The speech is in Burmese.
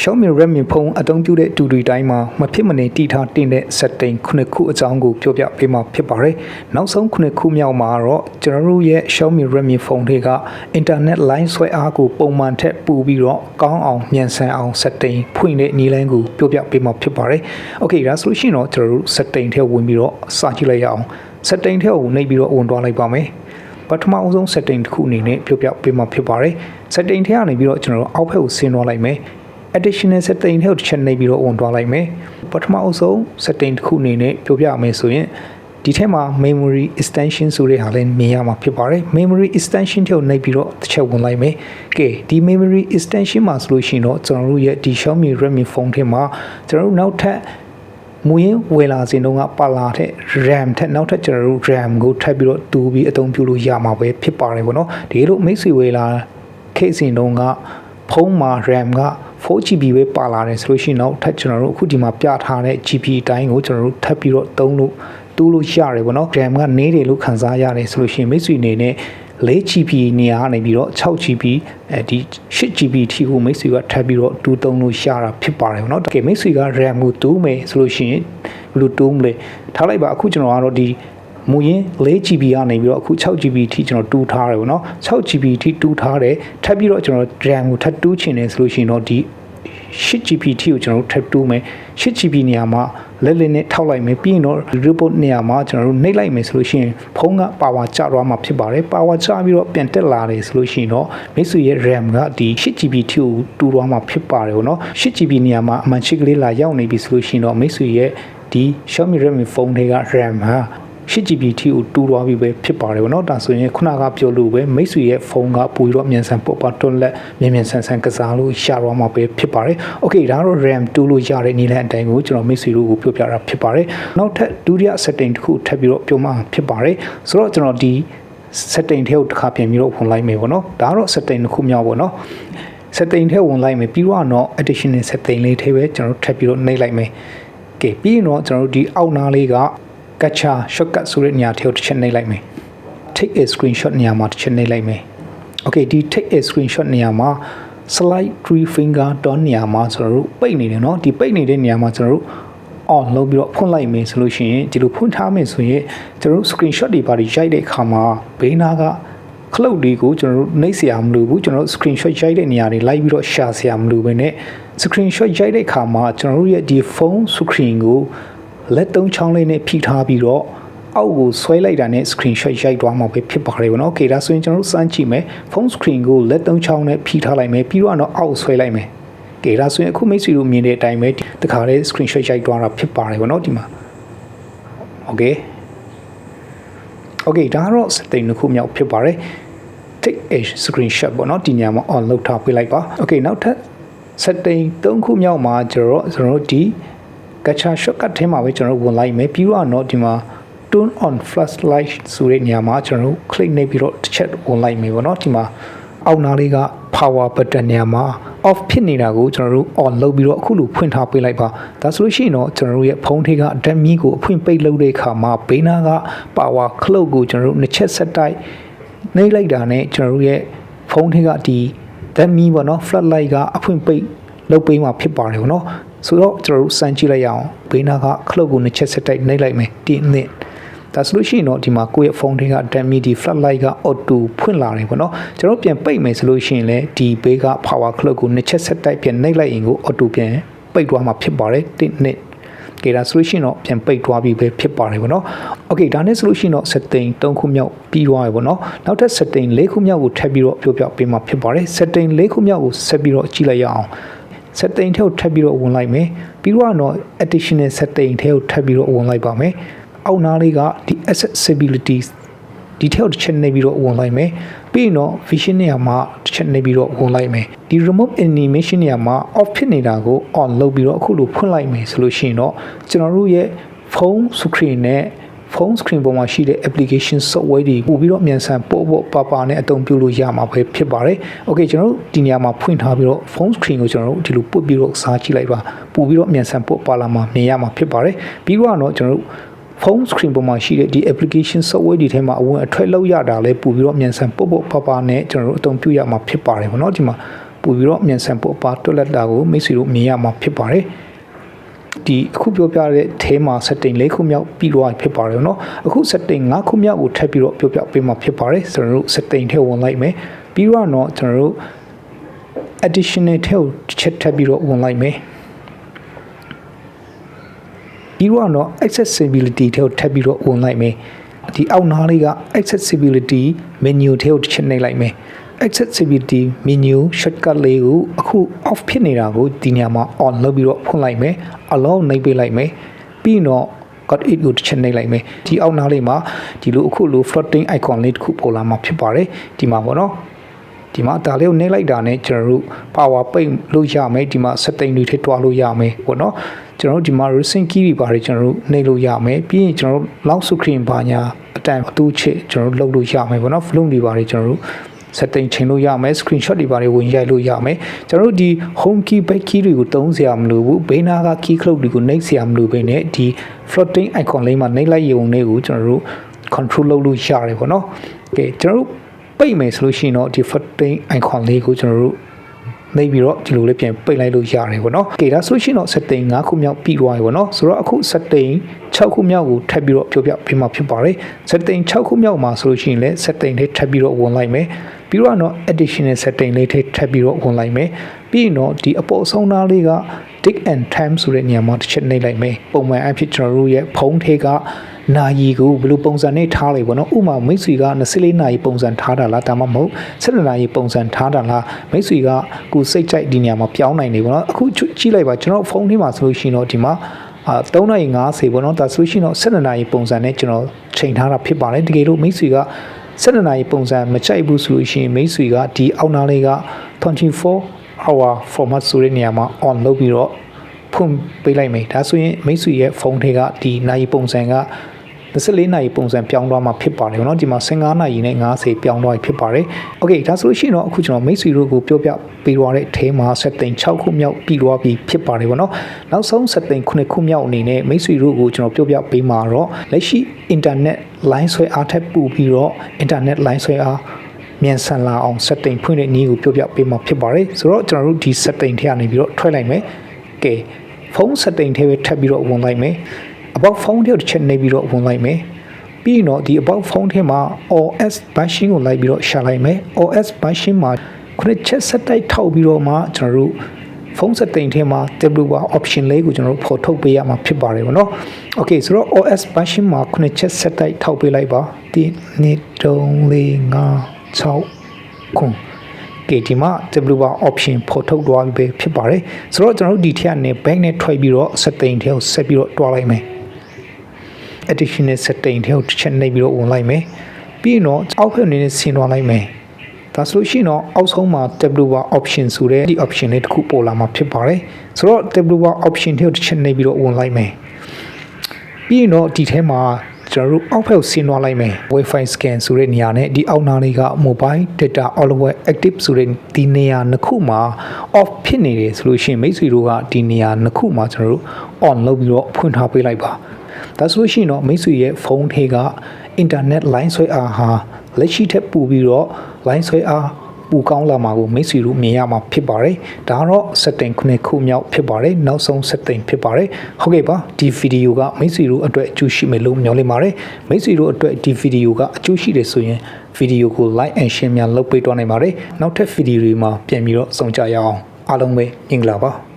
Xiaomi Redmi ဖုန်းအသုံးပြုတဲ့တူတွေတိုင်းမှာမဖြစ်မနေတည်ထားတင်တဲ့ setting ခုခုအကြောင်းကိုပြောပြပေးမှာဖြစ်ပါတယ်။နောက်ဆုံးခုခုမြောက်မှာတော့ကျွန်တော်တို့ရဲ့ Xiaomi Redmi ဖုန်းတွေက internet line ဆွဲအားကိုပုံမှန်ထက်ပိုပြီးတော့ကောင်းအောင်မြန်ဆန်အောင် setting ဖွင့်တဲ့နည်းလမ်းကိုပြောပြပေးမှာဖြစ်ပါတယ်။ Okay ဒါဆိုလို့ရှိရင်တော့ကျွန်တော်တို့ setting ထဲဝင်ပြီးတော့စကြည့်လိုက်ရအောင်။ setting ထဲကိုနှိပ်ပြီးတော့ဝင်သွားလိုက်ပါမယ်။ပထမအဆုံး setting တစ်ခုအနေနဲ့ပြောပြပေးမှာဖြစ်ပါတယ် setting ထဲကနေပြီးတော့ကျွန်တော်တို့အောက်ဘက်ကိုဆင်းသွားလိုက်မယ် additional setting ထဲကိုတစ်ချက်နှိပ်ပြီးတော့ဝင်သွားလိုက်မယ်ပထမအဆုံး setting တစ်ခုအနေနဲ့ပြောပြမယ်ဆိုရင်ဒီထဲမှာ memory extension ဆိုတဲ့ဟာလည်းမြင်ရမှာဖြစ်ပါတယ် memory extension ထဲကိုနှိပ်ပြီးတော့တစ်ချက်ဝင်လိုက်မယ်ကဲဒီ memory extension မှာဆိုလို့ရှိရင်တော့ကျွန်တော်တို့ရဲ့ဒီ Xiaomi Redmi phone ထဲမှာကျွန်တော်တို့နောက်ထပ်မူရင်းဝယ်လာစဉ်တုန်းကပါလာတဲ့ RAM ထက်နောက်ထပ်ကျွန်တော်တို့ RAM ကိုထပ်ပြီးတော့တူပြီးအသုံးပြုလို့ရမှာပဲဖြစ်ပါတယ်ပေါ့နော်ဒီလိုမိတ်ဆွေဝယ်လာခေတ်စဉ်တုန်းကဖုန်းမှာ RAM က 4GB ပဲပါလာတယ်ဆိုလို့ရှိရင်တော့ထပ်ကျွန်တော်တို့အခုဒီမှာပြထားတဲ့ GB အတိုင်းကိုကျွန်တော်တို့ထပ်ပြီးတော့သုံးလို့တူးလို့ရတယ်ပေါ့နော် RAM ကနေတယ်လို့ခံစားရတယ်ဆိုလို့ရှိရင်မိတ်ဆွေအနေနဲ့ 4GB နေရာကနေပြီးတော့ 6GB အဲဒီ 8GB အထိကိုမိတ်ဆွေကထပ်ပြီးတော့တူးသုံးလို့ရတာဖြစ်ပါတယ်เนาะတကယ်မိတ်ဆွေက RAM ကိုတူးမယ်ဆိုလို့ရှိရင်ဘယ်လိုတူးမလဲထားလိုက်ပါအခုကျွန်တော်ကတော့ဒီမူရင်း 4GB ကနေပြီးတော့အခု 6GB အထိကျွန်တော်တူးထားတယ်ပေါ့နော် 6GB အထိတူးထားတယ်ထပ်ပြီးတော့ကျွန်တော် RAM ကိုထပ်တူးချင်တယ်ဆိုလို့ရှိရင်တော့ဒီ 8GB အထိကိုကျွန်တော်တို့ထပ်တူးမယ် 8GB နေရာမှာလက်လက်နဲ့ထောက်လိုက်မယ်ပြီးရင်တော့ report နေရာမှာကျွန်တော်တို့နှိပ်လိုက်မယ်ဆိုလို့ရှိရင်ဖုန်းကပါဝါကျသွားမှာဖြစ်ပါတယ်ပါဝါကျပြီးတော့ပြန်တက်လာတယ်ဆိုလို့ရှိရင်တော့မိတ်ဆွေရဲ့ RAM ကဒီ 8GB အထိကိုတူးသွားမှာဖြစ်ပါတယ်ပေါ့နော် 8GB နေရာမှာအမှန်ချစ်ကလေးလာရောက်နေပြီဆိုလို့ရှိရင်တော့မိတ်ဆွေရဲ့ဒီ Xiaomi Redmi ဖုန်းတွေက RAM ဟာ 8GB ထိကိုတူသွားပြီပဲဖြစ်ပါတယ်ဗောနော်ဒါဆိုရင်ခုနကပြောလို့ပဲမိတ်ဆွေရဲ့ဖုန်းကပူပြီးတော့မြန်ဆန်ပေါ့ပါတွန်းလက်မြန်မြန်ဆန်ဆန်ကစားလို့ရှာတော့မှာပဲဖြစ်ပါတယ်โอเคဒါတော့ RAM တူလို့ရတဲ့နည်းလမ်းအတိုင်းကိုကျွန်တော်မိတ်ဆွေတို့ကိုပြောပြတာဖြစ်ပါတယ်နောက်ထပ်ဒုတိယ setting တစ်ခုထပ်ပြီးတော့ပြောမှဖြစ်ပါတယ်ဆိုတော့ကျွန်တော်ဒီ setting ထဲကိုတစ်ခါပြင်ပြီးတော့ဝင်လိုက်မယ်ဗောနော်ဒါကတော့ setting တစ်ခုမြောက်ဗောနော် setting ထဲဝင်လိုက်မယ်ပြီးတော့တော့ additional setting လေးထဲပဲကျွန်တော်ထပ်ပြီးတော့နှိပ်လိုက်မယ်ကဲပြီးရင်တော့ကျွန်တော်တို့ဒီအောက်နားလေးက capture shortcut ဆိုတဲ့နေရာထဲကိုတစ်ချက်နှိပ်လိုက်မယ် take a screenshot နေရာမှာတစ်ချက်နှိပ်လိုက်မယ် okay ဒီ take a screenshot နေရာမှာ slide three finger down နေရာမှာကျွန်တော်တို့ပိတ်နေတယ်เนาะဒီပိတ်နေတဲ့နေရာမှာကျွန်တော်တို့ on လုပ်ပြီးတော့ဖွင့်လိုက်မယ်ဆိုလို့ရှိရင်ဒီလိုဖွင့်ထားမယ်ဆိုရင်ကျွန်တော်တို့ screenshot တွေပါရိုက်တဲ့အခါမှာဘေးနားကခလုတ်တွေကိုကျွန်တော်တို့နှိပ်เสียမလို့ဘူးကျွန်တော်တို့ screenshot ရိုက်တဲ့နေရာတွေလိုက်ပြီးတော့ share เสียမလို့ပဲね screenshot ရိုက်တဲ့အခါမှာကျွန်တော်တို့ရဲ့ဒီ phone screen ကို လက်သုံးချောင်းလေးနဲ့ဖိထားပြီးတော့အောက်ကိုဆွဲလိုက်တာနဲ့ screenshot ရိုက်သွားမှာပဲဖြစ်ပါတယ်ဗောနော်။ Okay ဒါဆိုရင်ကျွန်တော်တို့စမ်းကြည့်မယ်။ phone screen ကိုလက်သုံးချောင်းနဲ့ဖိထားလိုက်မယ်ပြီးတော့အောက်ဆွဲလိုက်မယ်။ကဲဒါဆိုရင်အခုမိတ်ဆွေတို့မြင်တဲ့အတိုင်းပဲတခါလေး screenshot ရိုက်သွားတာဖြစ်ပါတယ်ဗောနော်ဒီမှာ။ Okay Okay ဒါကတော့ setting တစ်ခုမြောက်ဖြစ်ပါတယ်။ take a screenshot ပေါ့နော်ဒီညမှာ on လုပ်ထားပေးလိုက်ပါ။ Okay နောက်ထပ် setting ၃ခုမြောက်မှာကျွန်တော်ကျွန်တော်ဒီ capture shortcut ထဲမှာပဲကျွန်တော်ဝင်လိုက်မယ်ပြီးတော့ဒီမှာ turn on flashlight ဆိုတဲ့နေရာမှာကျွန်တော်တို့ click နှိပ်ပြီးတော့တစ်ချက်ဝင်လိုက်မယ်ပေါ့နော်ဒီမှာအောက်နားလေးက power button နေရာမှာ off ဖြစ်နေတာကိုကျွန်တော်တို့ on လုပ်ပြီးတော့အခုလိုဖွင့်ထားပေးလိုက်ပါဒါဆိုလို့ရှိရင်တော့ကျွန်တော်တို့ရဲ့ဖုန်းထဲကဓာတ်မီးကိုအဖွင့်ပိတ်လုပ်တဲ့အခါမှာဘေးနားက power clock ကိုကျွန်တော်တို့နှစ်ချက်ဆက်တိုက်နှိပ်လိုက်တာနဲ့ကျွန်တော်တို့ရဲ့ဖုန်းထဲကဒီဓာတ်မီးပေါ့နော် floodlight ကအဖွင့်ပိတ် လုပ်ပေးမှာဖြစ်ပါတယ်ပေါ့နော်ဆိုတော့ကျွန်တော်တို့စမ်းကြည့်လိုက်ရအောင်ဘေးနားကခလုတ်ကိုနှစ်ချက်ဆက်တိုက်နှိပ်လိုက်မယ်ဒီနှစ်ဒါဆိုလို့ရှိရင်တော့ဒီမှာကိုယ့်ရဲ့ဖုန်းတွေက dummy ဒီ floodlight က auto ဖွင့်လာတယ်ပေါ့နော်ကျွန်တော်ပြန်ပိတ်မယ်ဆိုလို့ရှိရင်လည်းဒီဘေးက power clock ကိုနှစ်ချက်ဆက်တိုက်ပြန်နှိပ်လိုက်ရင်ကို auto ပြန်ပိတ်သွားမှာဖြစ်ပါတယ်ဒီနှစ်ကဲဒါဆိုလို့ရှိရင်တော့ပြန်ပိတ်သွားပြီပဲဖြစ်ပါတယ်ဗောနော်။ Okay ဒါနဲ့ဆိုလို့ရှိရင်တော့ setting 3ခုမြောက်ပြီးသွားပြီဗောနော်။နောက်ထပ် setting 4ခုမြောက်ကိုထပ်ပြီးတော့ပြောပြပေးမှာဖြစ်ပါတယ်။ setting 4ခုမြောက်ကိုဆက်ပြီးတော့ကြည့်လိုက်ရအောင်။ setting ထဲကိုထပ်ပြီးတော့ဝင်လိုက်မယ်။ပြီးတော့ additional setting ထဲကိုထပ်ပြီးတော့ဝင်လိုက်ပါမယ်။အောက်နားလေးကဒီ accessibility ဒီထဲကိုတစ်ချက်နှိပ်ပြီးတော့ဝင်လိုက်မယ်ပြီးရင်တော့ vision နေရာမှာတစ်ချက်နှိပ်ပြီးတော့ဝင်လိုက်မယ်ဒီ remote animation နေရာမှာ off ဖြစ်နေတာကို on လုပ်ပြီးတော့အခုလိုဖွင့်လိုက်မယ်ဆိုလို့ရှိရင်တော့ကျွန်တော်တို့ရဲ့ phone screen နဲ့ phone screen ပေါ်မှာရှိတဲ့ application software တွေပို့ပြီးတော့မြန်ဆန်ပို့ဖို့ပါပါနဲ့အသုံးပြုလို့ရမှာပဲဖြစ်ပါတယ်။ Okay ကျွန်တော်တို့ဒီနေရာမှာဖွင့်ထားပြီးတော့ phone screen ကိုကျွန်တော်တို့ဒီလိုပုတ်ပြီးတော့စားကြည့်လိုက်ပါပို့ပြီးတော့မြန်ဆန်ပို့ပါလာမှာမြင်ရမှာဖြစ်ပါတယ်။ပြီးတော့ကျွန်တော်တို့ phone screen ပေါ်မှာရှိတဲ့ဒီ application software တွေထဲမှာအဝင်အထွက်လုပ်ရတာလဲပို့ပြီးတော့မြန်ဆန်ပုတ်ပုတ်ပပနဲ့ကျွန်တော်တို့အသုံးပြုရမှာဖြစ်ပါတယ်ဗောနော်ဒီမှာပို့ပြီးတော့မြန်ဆန်ပေါ်ပါတွက်လက်တာကိုမိတ်ဆွေတို့မြင်ရမှာဖြစ်ပါတယ် ဒီအခုပြောပြတဲ့ theme setting လေးခုမြောက်ပြီးတော့ဖြစ်ပါတယ်เนาะအခု setting ၅ခုမြောက်ကိုထပ်ပြီးတော့ပြောပြပေးမှာဖြစ်ပါတယ်ကျွန်တော်တို့ setting ထဲဝင်လိုက်မယ်ပြီးတော့เนาะကျွန်တော်တို့ additional ထဲကိုတစ်ချက်ထပ်ပြီးတော့ဝင်လိုက်မယ်ပြီးတော့เนาะ accessibility ထဲကိုထပ်ပြီးတော့ဝင်လိုက်မယ်ဒီအောက်နားလေးက accessibility menu ထဲကိုတစ်ချက်နှိပ်လိုက်မယ် accessibility menu shortcut လေးကိုအခု off ဖြစ်နေတာကိုဒီနေရာမှာ on လုပ်ပြီးတော့ဖွင့်လိုက်မယ် allow နှိပ်ပေးလိုက်မယ်ပြီးတော့ got it ကိုတစ်ချက်နှိပ်လိုက်မယ်ဒီအောက်နားလေးမှာဒီလိုအခုလို floating icon လေးတစ်ခုပေါ်လာမှာဖြစ်ပါတယ်ဒီမှာပေါ့နော်ဒီမှာဒါလေးကိုနှိပ်လိုက်တာနဲ့ကျွန်တော်တို့ power ပိတ်လို့ရမယ်ဒီမှာ setting တွေထည့်တွားလို့ရမယ်ပေါ့နော်ကျွန်တော်တို့ဒီမှာ recent key တွေပါတယ်ကျွန်တော်တို့နှိပ်လို့ရမယ်ပြီးရင်ကျွန်တော်တို့ lock screen ဘာညာအတန်အတူချစ်ကျွန်တော်တို့လုပ်လို့ရမယ်ပေါ့နော် volume တွေပါတယ်ကျွန်တော်တို့ setting ချိန်လို့ရမယ် screenshot တွေပါတယ်ဝင်ရိုက်လို့ရမယ်ကျွန်တော်တို့ဒီ home key back key တွေကိုတုံးစရာမလိုဘူးဘေးနားက key cloud တွေကိုနှိပ်စရာမလိုဘဲနဲ့ဒီ floating icon လေးမှာနှိပ်လိုက်ရုံလေးကိုကျွန်တော်တို့ control လုပ်လို့ရတယ်ပေါ့နော်ကဲကျွန်တော်တို့ပိတ်မယ်ဆိုလို့ရှိရင်တော့ဒီ floating icon လေးကိုကျွန်တော်တို့နေပြီးတော့ဒီလိုလေးပြန်ပိတ်လိုက်လို့ရတယ်ပေါ့နော်။ကဲဒါဆိုရှင်တော့ setting 5ခုမြောက်ပြီးသွားပြီပေါ့နော်။ဆိုတော့အခု setting 6ခုမြောက်ကိုထပ်ပြီးတော့ပြောပြပေးမှာဖြစ်ပါတယ်။ setting 6ခုမြောက်မှာဆိုလို့ရှိရင်လည်း setting လေးထပ်ပြီးတော့ဝင်လိုက်မယ်။ ပြီးတော့တော့ additional setting လေးထပ်ထပ်ပြီးတော့ဝင်လိုက်မယ်။ပြီးရင်တော့ဒီအပေါ်ဆုံးသားလေးက dig and time ဆိုတဲ့နေရာမှာတစ်ချက်နှိပ်လိုက်မယ်။ပုံမှန်အဖြစ်ကျွန်တော်တို့ရဲ့ဖုန်းထဲကနာယီကိုဘယ်လိုပုံစံနဲ့ထားလိုက်ပေါ့နော်ဥမာမိတ်ဆွေက24နာရီပုံစံထားတာလားဒါမှမဟုတ်7နာရီပုံစံထားတာလားမိတ်ဆွေကကိုစိတ်ကြိုက်ဒီနေရာမှာပြောင်းနိုင်နေပေါ့နော်အခုကြည့်လိုက်ပါကျွန်တော်ဖုန်းထဲမှာဆိုလို့ရှိရင်တော့ဒီမှာအာ3နာရီ50ပေါ့နော်ဒါဆိုရှင်တော့7နာရီပုံစံနဲ့ကျွန်တော်ချိန်ထားတာဖြစ်ပါတယ်တကယ်လို့မိတ်ဆွေက 7နာရီပုံစံမကြိုက်ဘူးဆိုလို့ရှိရင်မိတ်ဆွေကဒီအောက်နားလေးက24 hour format ဆိုတဲ့နေရာမှာ on လုပ်ပြီးတော့ဖွင့်ပေးလိုက်မယ်ဒါဆိုရင်မိတ်ဆွေရဲ့ဖုန်းထဲကဒီနိုင်ပုံစံက24 နာရီပုံစံပြောင်းသွားမှာဖြစ်ပါတယ်เนาะဒီမှာ15နာရီနဲ့90ပြောင်းသွားပြီဖြစ်ပါတယ်โอเคဒါဆိုလို့ရှိရင်တော့အခုကျွန်တော်မိတ်ဆွေတို့ကိုပြောပြပေးသွားတဲ့အထဲမှာ setting 6ခုမြောက်ပြီးသွားပြီဖြစ်ပါတယ်ဗောနော်နောက်ဆုံး setting 9ခုမြောက်အနေနဲ့မိတ်ဆွေတို့ကိုကျွန်တော်ပြောပြပေးမှာတော့လက်ရှိ internet line ဆွဲအားထက်ပိုပြီးတော့ internet line ဆွဲအားမြန်ဆန်လာအောင် setting ဖွင့်တဲ့နည်းကိုပြောပြပေးမှာဖြစ်ပါတယ်ဆိုတော့ကျွန်တော်တို့ဒီ setting ထဲကနေပြီးတော့ထွက်လိုက်မယ်ကဲဖုန်း setting ထဲပဲထပ်ပြီးတော့ဝင်လိုက်မယ် about phone ထဲတစ်ချက်နေပြီးတော့ဝင်လိုက်မယ်ပြီးရင်တော့ဒီ about phone ထဲမှာ OS version ကိုလိုက်ပြီးတော့ရှာလိုက်မယ် OS version မှာခုနှစ်ချက်ဆက်တိုက်ထောက်ပြီးတော့မှကျွန်တော်တို့ဖုန်း setting ထဲမှာ tablet bar option လေးကိုကျွန်တော်တို့ဖော်ထုတ်ပေးရမှာဖြစ်ပါတယ်ဗောနော်။ Okay ဆိုတော့ OS version မှာခုနှစ်ချက်ဆက်တိုက်ထောက်ပေးလိုက်ပါ။ဒီ1 2 4 5 6ခုကဲဒီမှာ W bar option ဖော်ထုတ်သွားပြီဖြစ်ပါတယ်။ဆိုတော့ကျွန်တော်တို့ဒီထက်ကနေ back နဲ့ထွက်ပြီးတော့ setting ထဲကိုဆက်ပြီးတော့တွားလိုက်မယ်။ additional setting ထဲကိုတစ်ချက်နှိပ်ပြီးတော့ဝင်လိုက်မယ်ပြီးရင်တော့အောက်ဖက်အနေနဲ့ဆင်းသွားလိုက်မယ်ဒါဆိုလို့ရှိရင်တော့အောက်ဆုံးမှာ tableau bar option ဆိုတဲ့ဒီ option လေးတစ်ခုပေါ်လာမှာဖြစ်ပါတယ်ဆိုတော့ tableau bar option ထဲကိုတစ်ချက်နှိပ်ပြီးတော့ဝင်လိုက်မယ်ပြီးရင်တော့ဒီထဲမှာကျွန်တော်တို့အောက်ဖက်ကိုဆင်းသွားလိုက်မယ် Wi-Fi scan ဆိုတဲ့နေရာနဲ့ဒီအောက်နားလေးက mobile data always active ဆိုတဲ့ဒီနေရာနှစ်ခုမှာ off ဖြစ်နေတယ်ဆိုလို့ရှိရင်မိတ်ဆွေတို့ကဒီနေရာနှစ်ခုမှာကျွန်တော်တို့ on လုပ်ပြီးတော့ဖွင့်ထားပေးလိုက်ပါ ဒါဆိုလို့ရှိရင်တော့မိတ်ဆွေရဲ့ဖုန်းထဲက internet line ဆွဲအားဟာလက်ရှိထက်ပိုပြီးတော့ line ဆွဲအားပူကောင်းလာမှာကိုမိတ်ဆွေတို့မြင်ရမှာဖြစ်ပါတယ်ဒါကတော့ setting ခုနှစ်ခုမြောက်ဖြစ်ပါတယ်နောက်ဆုံး setting ဖြစ်ပါတယ်ဟုတ်ကဲ့ပါဒီဗီဒီယိုကမိတ်ဆွေတို့အတွက်အကျိုးရှိမယ်လို့မျှော်လင့်ပါတယ်မိတ်ဆွေတို့အတွက်ဒီဗီဒီယိုကအကျိုးရှိတယ်ဆိုရင်ဗီဒီယိုကို like and share များလုပ်ပေးတော့နိုင်ပါတယ်နောက်ထပ်ဗီဒီယိုတွေမှာပြန်ပြီးတော့ဆုံကြရအောင်အားလုံးပဲမင်္ဂလာပါ